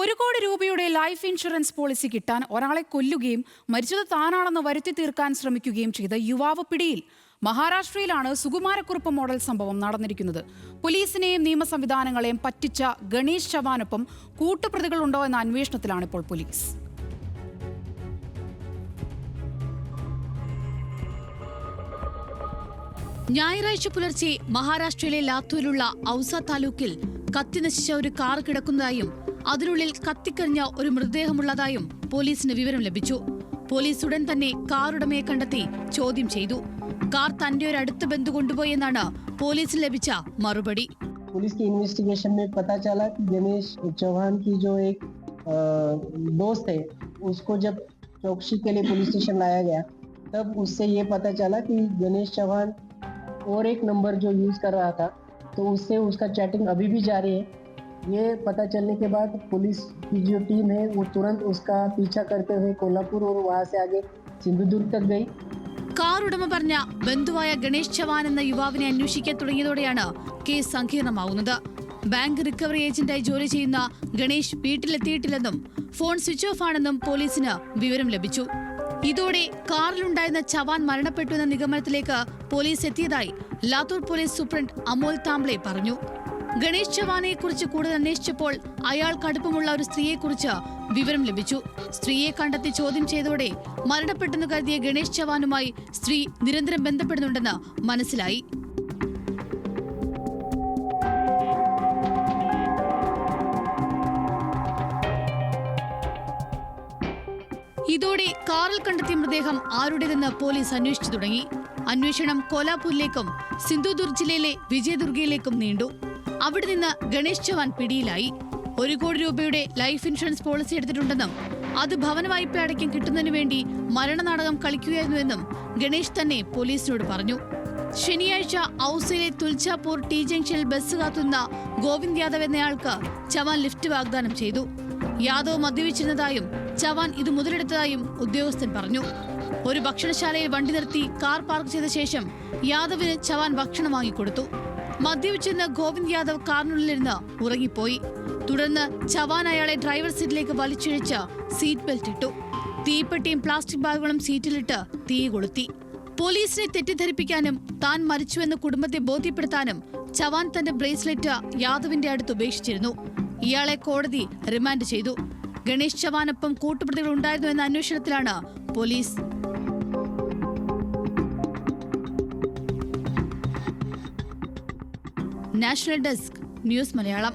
ഒരു കോടി രൂപയുടെ ലൈഫ് ഇൻഷുറൻസ് പോളിസി കിട്ടാൻ ഒരാളെ കൊല്ലുകയും മരിച്ചത് താനാണെന്ന് വരുത്തി തീർക്കാൻ ശ്രമിക്കുകയും ചെയ്ത യുവാവ് പിടിയിൽ. മഹാരാഷ്ട്രയിലാണ് സുകുമാരക്കുറുപ്പ് മോഡൽ സംഭവം നടന്നിരിക്കുന്നത്. പോലീസിനെയും നിയമ സംവിധാനങ്ങളെയും പറ്റിച്ച ഗണേഷ് ചവാനൊപ്പം കൂട്ടുപ്രതികളുണ്ടോ എന്ന അന്വേഷണത്തിലാണ് ഇപ്പോൾ പോലീസ്. ഞായറാഴ്ച പുലർച്ചെ മഹാരാഷ്ട്രയിലെ ലാത്തൂരിലുള്ള ഔസ താലൂക്കിൽ കത്തിനശിച്ച ഒരു കാർ കിടക്കുന്നതായും അതിനുള്ളിൽ കത്തിക്കരിഞ്ഞ ഒരു മൃതദേഹമുള്ളതായും പോലീസിന് വിവരം ലഭിച്ചു പോലീസ് ഉടൻ തന്നെ കാർ ഉടമയെ കണ്ടെത്തി ചോദ്യം ചെയ്തു കാർ തന്റെ ഒരു അടുത്ത ബന്ധു കൊണ്ടുപോയെന്നാണ് പോലീസിന് ലഭിച്ച മറുപടി पुलिस की इन्वेस्टिगेशन में पता चला कि गणेश चौहान की जो एक अ, दोस्त है उसको जब चौकसी के लिए पुलिस स्टेशन लाया गया तब उससे ये पता चला कि गणेश चौहान और एक नंबर जो यूज कर रहा था तो उससे उसका चैटिंग अभी भी जारी है ये पता चलने के बाद पुलिस की जो टीम है वो तुरंत उसका पीछा करते हुए कोल्हापुर और वहाँ से आगे सिंधुदुर्ग तक गई കാർ ഉടമ പറഞ്ഞ ബന്ധുവായ ഗണേഷ് ചവാൻ എന്ന യുവാവിനെ അന്വേഷിക്കാൻ തുടങ്ങിയതോടെയാണ് കേസ് സങ്കീർണമാവുന്നത് ബാങ്ക് റിക്കവറി ഏജന്റായി ജോലി ചെയ്യുന്ന ഗണേഷ് വീട്ടിലെത്തിയിട്ടില്ലെന്നും ഫോൺ സ്വിച്ച് ഓഫ് ആണെന്നും പോലീസിന് വിവരം ലഭിച്ചു ഇതോടെ കാറിലുണ്ടായിരുന്ന ചവാൻ മരണപ്പെട്ടു എന്ന നിഗമനത്തിലേക്ക് പോലീസ് എത്തിയതായി ലാത്തൂർ പോലീസ് സൂപ്രണ്ട് അമോൽ താംബ്ലെ പറഞ്ഞു. ഗണേഷ് ചവാനെ കുറിച്ച് കൂടുതൽ അന്വേഷിച്ചപ്പോൾ അയാൾ അടുപ്പമുള്ള ഒരു സ്ത്രീയെ കുറിച്ച് വിവരം ലഭിച്ചു. സ്ത്രീയെ കണ്ടെത്തി ചോദ്യം ചെയ്തതോടെ മരണപ്പെട്ടെന്ന് കരുതിയ ഗണേഷ് ചവാനുമായി സ്ത്രീ നിരന്തരം ബന്ധപ്പെടുന്നുണ്ടെന്ന് മനസ്സിലായി. ഇതോടെ കാറിൽ കണ്ടെത്തിയ മൃതദേഹം ആരുടേതെന്ന് പോലീസ് അന്വേഷിച്ചു തുടങ്ങി. അന്വേഷണം കോലാപൂരിലേക്കും സിന്ധുദുർഗ് ജില്ലയിലെ വിജയദുർഗയിലേക്കും നീണ്ടു. അവിടെ നിന്ന് ഗണേഷ് ചവാൻ പിടിയിലായി. ഒരു കോടി രൂപയുടെ ലൈഫ് ഇൻഷുറൻസ് പോളിസി എടുത്തിട്ടുണ്ടെന്നും അത് ഭവന വായ്പ അടയ്ക്കാൻ കിട്ടുന്നതിനു വേണ്ടി മരണനാടകം കളിക്കുകയായിരുന്നുവെന്നും ഗണേഷ് തന്നെ പോലീസിനോട് പറഞ്ഞു. ശനിയാഴ്ച ഔസയിലെ തുൽച്ചാപൂർ ടി ജംഗ്ഷനിൽ ബസ് കാത്തുന്ന ഗോവിന്ദ് യാദവ് എന്നയാൾക്ക് ചവാൻ ലിഫ്റ്റ് വാഗ്ദാനം ചെയ്തു. യാദവ് മദ്യപിച്ചിരുന്നതായും ചവാൻ ഇത് മുതലെടുത്തതായും ഉദ്യോഗസ്ഥൻ പറഞ്ഞു. ഒരു ഭക്ഷണശാലയിൽ വണ്ടി നിർത്തി കാർ പാർക്ക് ചെയ്ത ശേഷം യാദവിന് ചവാൻ ഭക്ഷണം വാങ്ങിക്കൊടുത്തു. മദ്യപിച്ചെന്ന് ഗോവിന്ദ് യാദവ് കാറിനുള്ളിലിരുന്ന് ഉറങ്ങിപ്പോയി. തുടർന്ന് ചവാൻ അയാളെ ഡ്രൈവർ സീറ്റിലേക്ക് വലിച്ചിഴച്ച് സീറ്റ് ബെൽറ്റ് ഇട്ടു. തീപ്പെട്ടിയും പ്ലാസ്റ്റിക് ബാഗുകളും സീറ്റിലിട്ട് തീ കൊളുത്തി. പോലീസിനെ തെറ്റിദ്ധരിപ്പിക്കാനും താൻ മരിച്ചുവെന്ന് കുടുംബത്തെ ബോധ്യപ്പെടുത്താനും ചവാൻ തന്റെ ബ്രേസ്ലെറ്റ് യാദവിന്റെ അടുത്ത് ഉപേക്ഷിച്ചിരുന്നു. ഇയാളെ കോടതി റിമാൻഡ് ചെയ്തു. ഗണേഷ് ചവാനൊപ്പം കൂട്ടുപ്രതികൾ ഉണ്ടായിരുന്നു എന്ന അന്വേഷണത്തിലാണ് police. National desk news Malayalam.